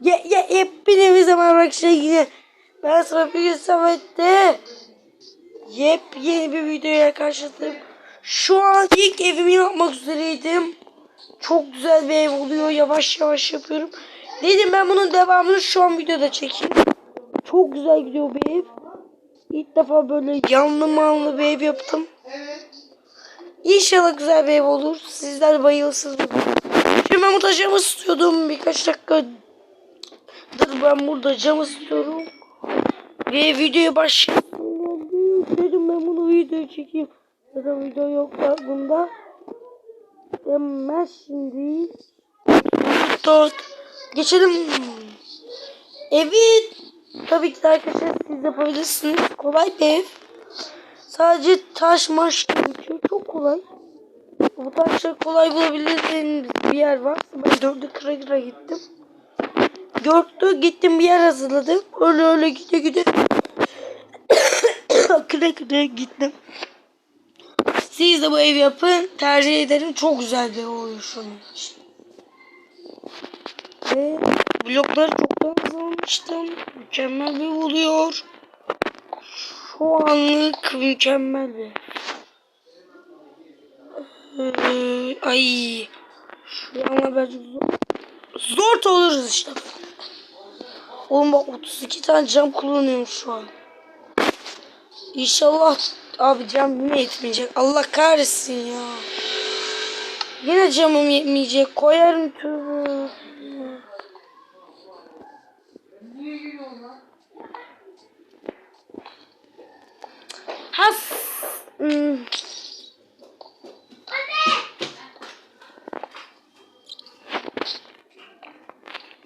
Ye ye hepinize merhaba arkadaşlar ben gün Samet'te yepyeni bir videoya karşıladım. Şu an ilk evimi yapmak üzereydim. Çok güzel bir ev oluyor. Yavaş yavaş yapıyorum. Dedim ben bunun devamını şu an videoda çekeyim. Çok güzel gidiyor bir ev. İlk defa böyle yanlı manlı bir ev yaptım. İnşallah güzel bir ev olur. Sizler bayılırsınız. Şimdi ben burada cam ısıtıyordum. Birkaç dakika Dur ben burada cam ısıtıyorum. Ve videoya başlayalım. Dedim ben bunu video çekeyim. Zaten video yok da bunda. Hemen şimdi. Dört. Geçelim. Evet. Tabii ki arkadaşlar siz yapabilirsiniz. Kolay bir ev. Sadece taş maş gerekiyor. Çok kolay. Bu taşları kolay bulabildiğiniz bir yer var. Ben dördü kıra kıra gittim. Dörtlü gittim bir yer hazırladım. Öyle öyle gide gide. kıra kıra gittim. Siz de bu ev yapın. Tercih ederim. Çok güzel bir için. Ve blokları çoktan hazırlamıştım. Mükemmel bir oluyor. Şu anlık mükemmel bir. Ee, ay. Şu an birazcık zor. Zor oluruz işte. Oğlum bak 32 tane cam kullanıyorum şu an. İnşallah abi cam yine yetmeyecek. Allah kahretsin ya. Yine camım yetmeyecek. Koyarım tövbe. Has. Hmm.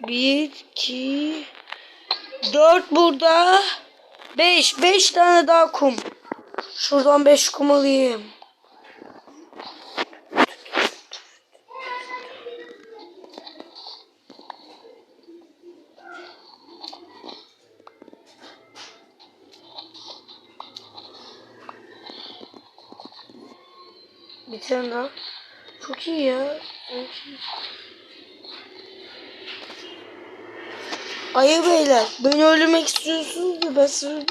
Bir, iki, dört burada. Beş, beş tane daha kum. Şuradan beş kum alayım. Bir tane daha. Çok iyi ya. Çok iyi. Ayı beyler beni öldürmek istiyorsunuz da ben size...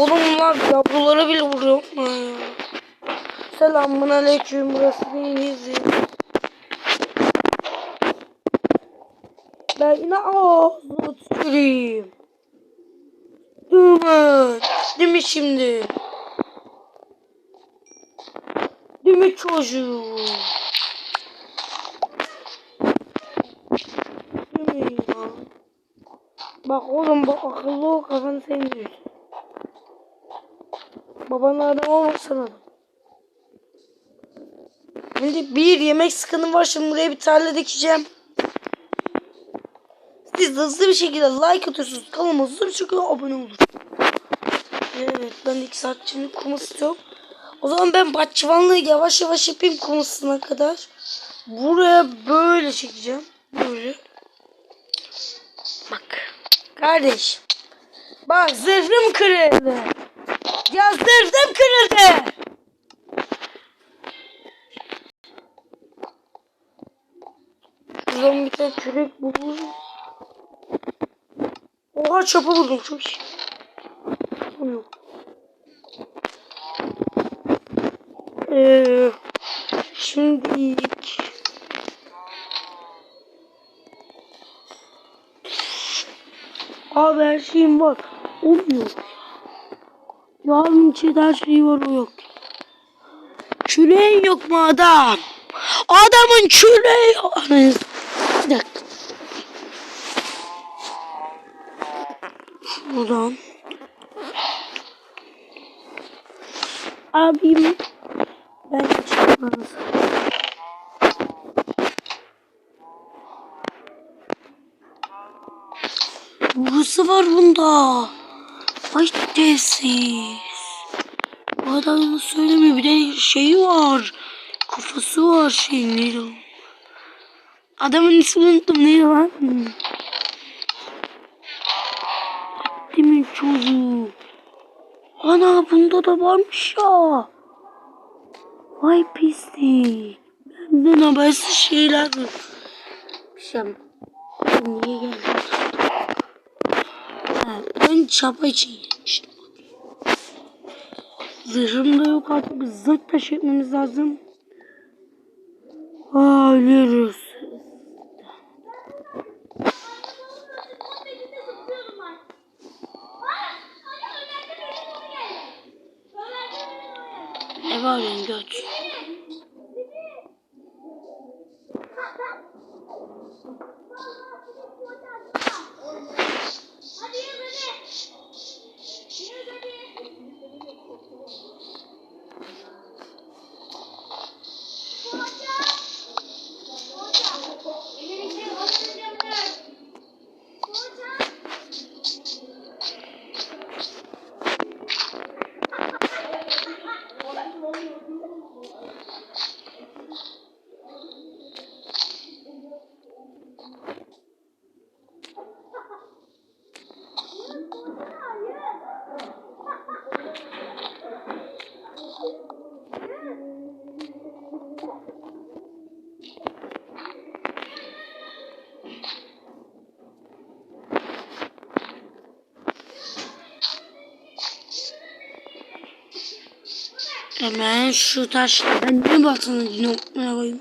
Oğlum lan yavrulara bile vuruyorum. Selamun aleyküm burası Denizli. Ben yine ağzını tüküreyim. Değil? Değil mi şimdi? Değil mi çocuğum? Değil mi ya? Bak oğlum bak akıllı ol kafanı sen diyorsun. Babanın adam olmasın adam. Şimdi bir yemek sıkıntım var şimdi buraya bir tarla dikeceğim. Siz hızlı bir şekilde like atıyorsunuz. Kanalıma hızlı bir şekilde abone olun. Evet ben iki saat şimdi kum istiyorum. O zaman ben bahçıvanlığı yavaş yavaş yapayım kum kadar. Buraya böyle çekeceğim. Böyle. Kardeş. Bak zırhım kırıldı. Ya zırhım kırıldı. Tane kürek buldum. Oha çapa buldum çok iyi. Yok. Ee, şimdi Abi her şeyim var. Olmuyor. Yarın içinde her şeyi var o yok. Küreğin yok mu adam? Adamın küreği yok. Bir dakika. Şuradan. Abim. Ben çıkmanız. Burası var bunda. Ay tesis. Bu adam onu söylemiyor. Bir de şeyi var. Kafası var şeyin. Neydi o? Adamın ismini unuttum. Neydi lan? Demin çocuğu. Ana bunda da varmış ya. Vay pislik. Benden habersiz şeyler var. Bir şey niye geldim? Ben çapa için gelmiştim. Zırhım da yok artık. Zırh taş etmemiz lazım. Aa, ölüyoruz. Hemen şu taşlardan ne batını nokmaya koyayım.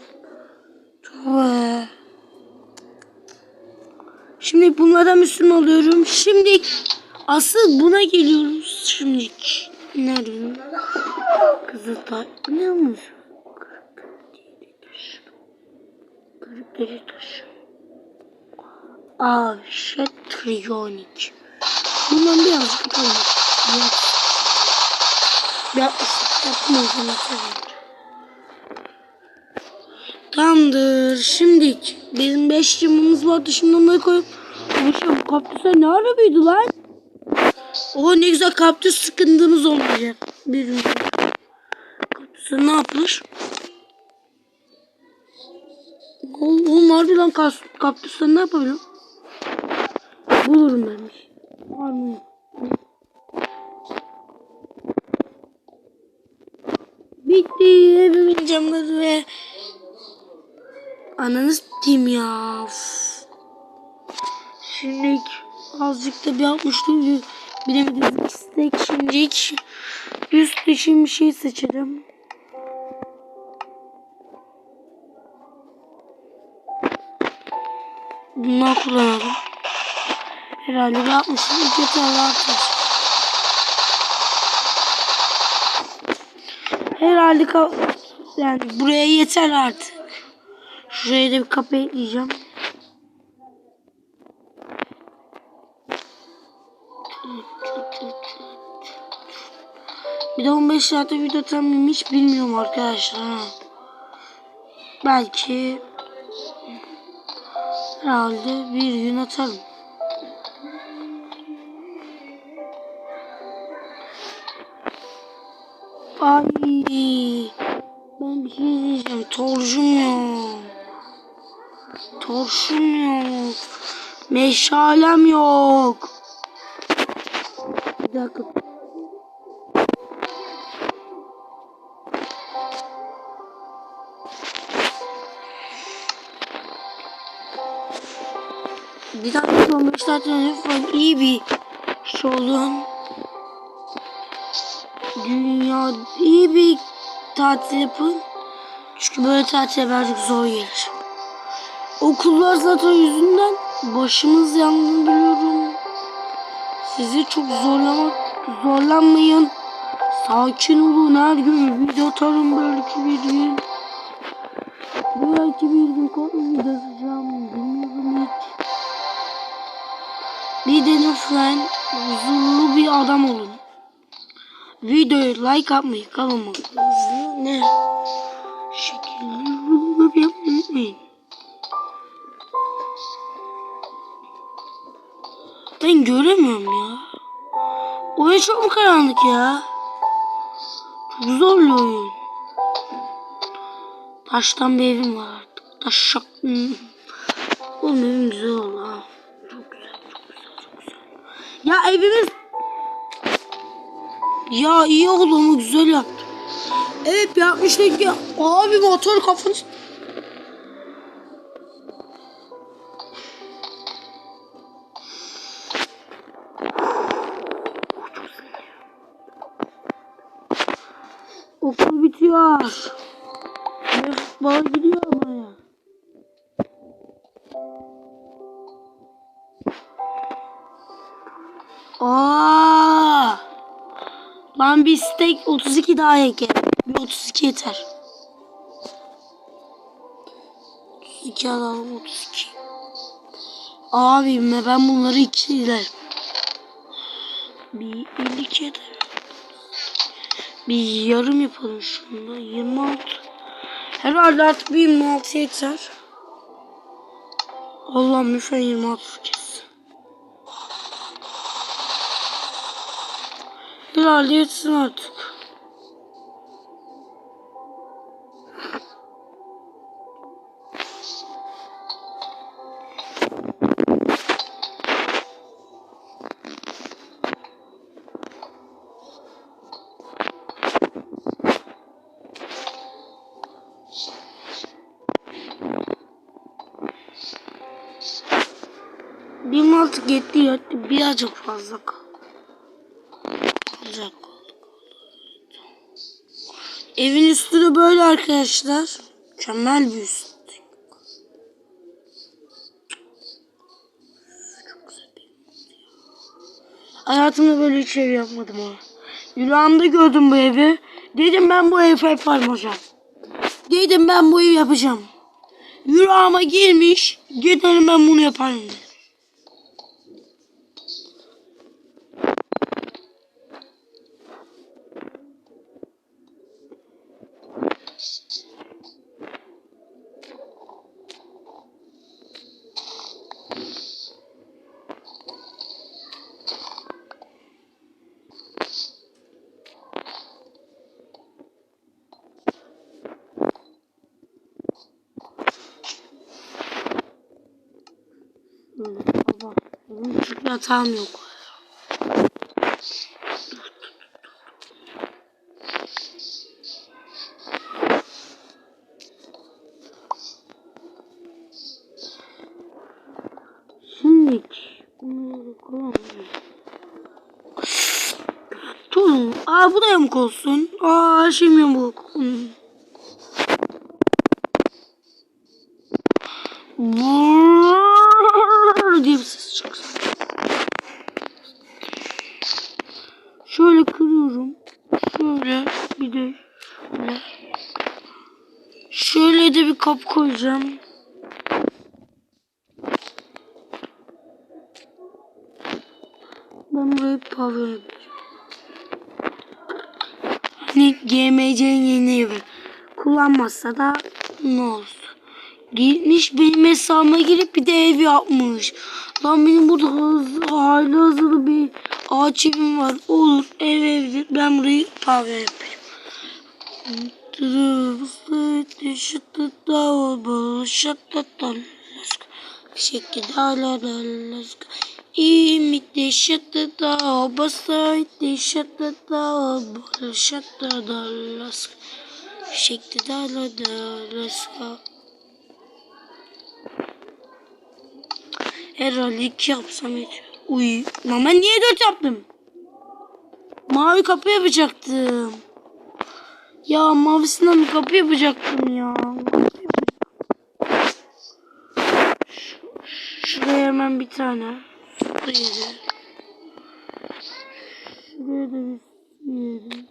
Tövbe. Şimdi bunlara Müslüman oluyorum. Şimdi asıl buna geliyoruz. Şimdi nerede bu? Kızıltay. Ne olmuş? Kırıkları taş. Avşetriyonik. Bundan birazcık yapalım. Biraz. Yapmış. Tamamdır. Şimdi bizim 5 camımız vardı. Şimdi onları koyup. Başım kaktüse ne ara büyüdü lan? O ne güzel kaktüs sıkıntımız olmayacak. Bir. Kaktüse ne yapılır? Oğlum, harbi lan kaktüsle ne yapabilirim? Bulurum ben bir şey. Camları ve ananız diyeyim ya. Uf. Şimdi azıcık da bir yapmıştım. Bilemediğiniz istek şimdi üst için bir şey seçelim. Bundan kullanalım. Herhalde bir yapmışım. İki tane atmış. Herhalde yani buraya yeter artık. Şuraya da bir kapı ekleyeceğim. Bir de 15 saatte video atamıyorum hiç bilmiyorum arkadaşlar. Belki herhalde bir gün atarım. Şey diyeceğim. Torcum yok. Torşum yok. Meşalem yok. Bir dakika. Bir dakika 15 saatten lütfen iyi bir şey olun. Dünya iyi bir tatil yapın. Çünkü böyle tatil birazcık zor gelir. Okullar zaten yüzünden başımız yandığını biliyorum. Sizi çok zorlamak zorlanmayın. Sakin olun her gün video atarım belki bir gün. Belki bir gün konu yazacağım bilmiyorum hiç. Bir de lütfen huzurlu bir adam olun. Videoyu like atmayı, kanalıma ne? Yorum yapmayı unutmayın. Ben göremiyorum ya. Oyun çok mu karanlık ya? Çok zor bir oyun. Taştan bir evim var artık. Taşak. Hmm. Oğlum evim güzel oldu ha. Çok güzel, çok güzel, çok güzel. Ya evimiz... Ya iyi oldu ama güzel yaptı. Evet yapmıştık ya. Abi motor kafanı... bitiyor. Ve futbola gidiyor ama ya. Aa! Lan bir steak 32 daha ekledim. Bir 32 yeter. 32 alalım 32. Abim ben bunları ikiler. Bir 52 yeter. Bir yarım yapalım şunda. 26. Herhalde artık bir 26 yeter. Allah'ım lütfen 26 kes. Herhalde yetsin artık. Mantık yetti yetti. Birazcık fazla. Kalacak. Evin üstü de böyle arkadaşlar. Mükemmel bir üst. Hayatımda böyle hiç ev yapmadım ha. Yüreğimde gördüm bu evi. Dedim ben bu evi yaparım hocam. Dedim ben bu evi yapacağım. Yüreğime girmiş. Gidelim ben bunu yaparım dedim. Böyle baba. Benim hiçbir hatam yok. Şimdi bunları. Tamam. Aa bu da yamuk olsun. Aa her şeyim yamuk. Hmm. Kap koyacağım. Ben burayı pavyon yapacağım. Hani GMC'nin yeni evi. Kullanmazsa da ne olsun. Gitmiş benim hesabıma girip bir de ev yapmış. Lan benim burada hızlı, hali hazırlı bir ağaç evim var. Olur ev evdir. Ben burayı pavyon yapayım. İmite şatta da basaydı şatta da şatta da lask şekti da la da laska Herhalde iki yapsam yetiyor. Uy. Ben niye dört yaptım? Mavi kapı yapacaktım. Ya mavisinden kapı yapacaktım ya. Şu- Şuraya hemen bir tane. Şuraya. Şuraya da bir yere.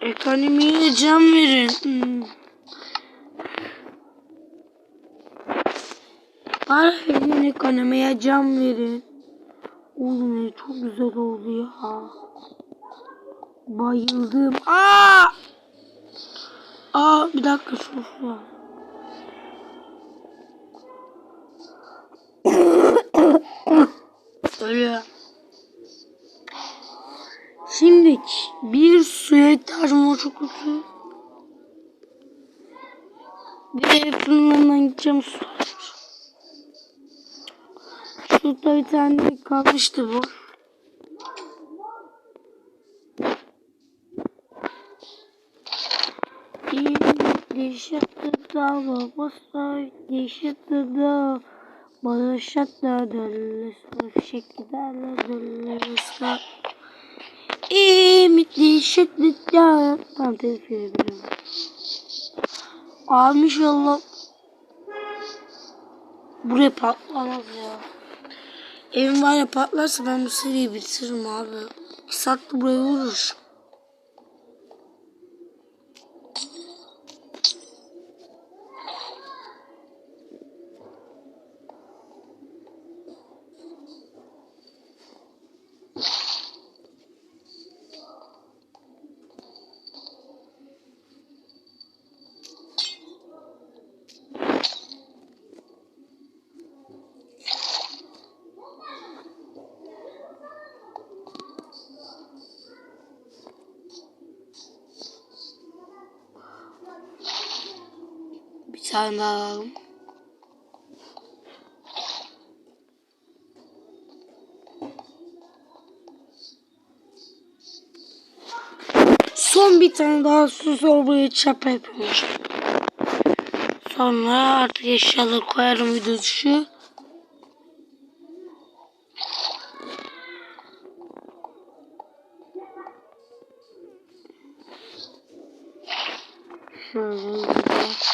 Ekonomiye can verin. Hmm. Verin ekonomiye can verin. Oğlum ev çok güzel oldu ya. Bayıldım. Aa! Aa bir dakika şu şu. Öyle. Şimdi bir suya ihtiyacım var çok kötü. Bir de hepsinin yanından gideceğim su. Şurada bir tane kalmıştı bu. Değişikti da basta değişikti da bana fişek giderler dölle basta İmit değişikti da Tamam telif verebilirim Abi inşallah Buraya patlamaz ya Evim var ya patlarsa ben bu seriyi bitiririm abi. Saatte buraya vurur. Tane alalım. Son bir tane daha su sorbayı çapa yapıyormuş. Sonra artık eşyaları koyarım video. Şöyle güzel.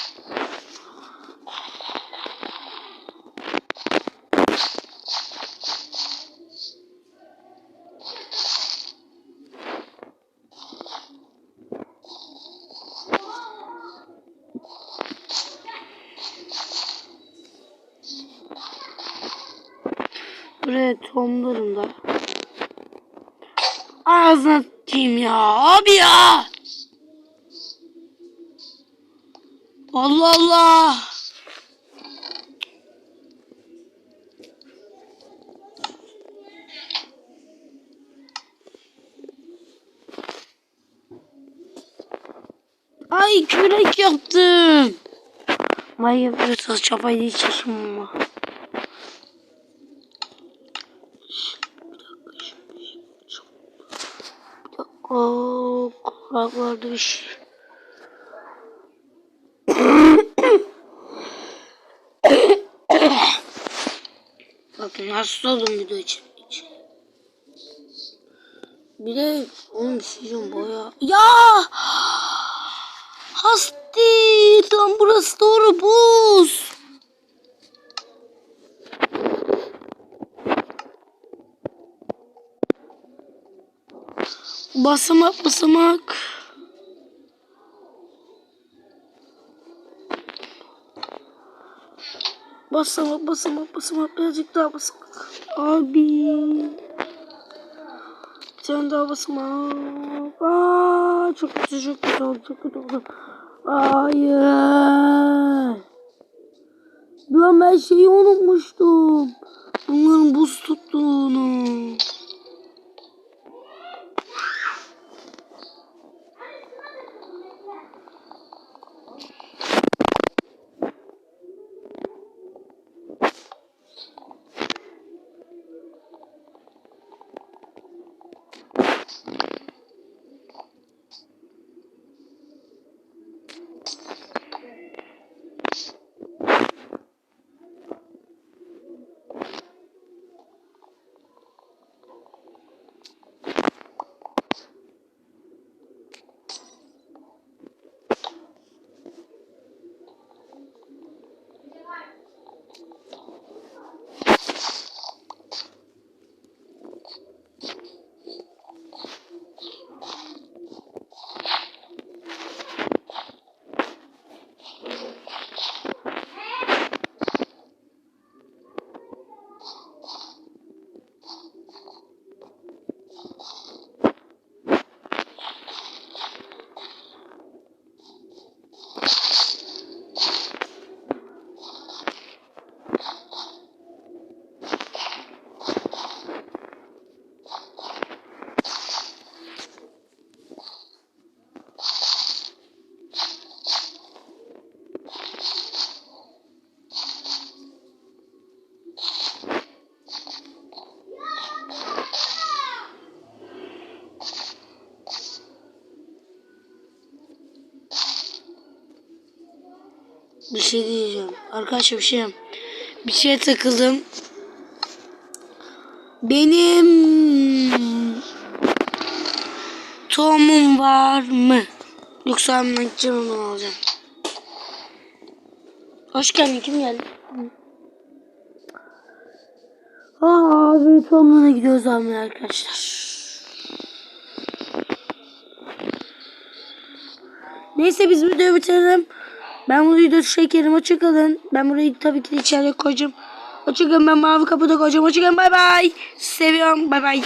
Buraya tohumlarım da. Ağzına atayım ya. Abi ya. Allah Allah. Kürek yaptım. Vay yapıyorsa çapayı hiç yaşamam. Oo, kulaklarda bir şey. Bakın hasta oldum video için. Bir de oğlum sizin boya. Ya! Lan burası doğru buz. Basamak basamak. Basamak basamak basamak birazcık daha basamak. Abi. Bir tane daha basamak. Aa, çok kötü çok oldu çok oldu. Hayır. Lan ben şeyi unutmuştum. Bunların buz tuttuğunu. Bir şey diyeceğim. Arkadaşlar bir şey bir şeye takıldım. Benim tohumum var mı? Yoksa ben gideceğim alacağım. Hoş geldin. Kim geldi? Aa, abi tohumuna gidiyoruz almaya arkadaşlar. Neyse biz videoyu bitirelim. Ben bu videoyu çekerim. Hoşçakalın. Ben burayı tabii ki de içeriye koyacağım. Hoşçakalın. Ben mavi kapıda koyacağım. Hoşçakalın. Bay bay. Seviyorum. Bay bay.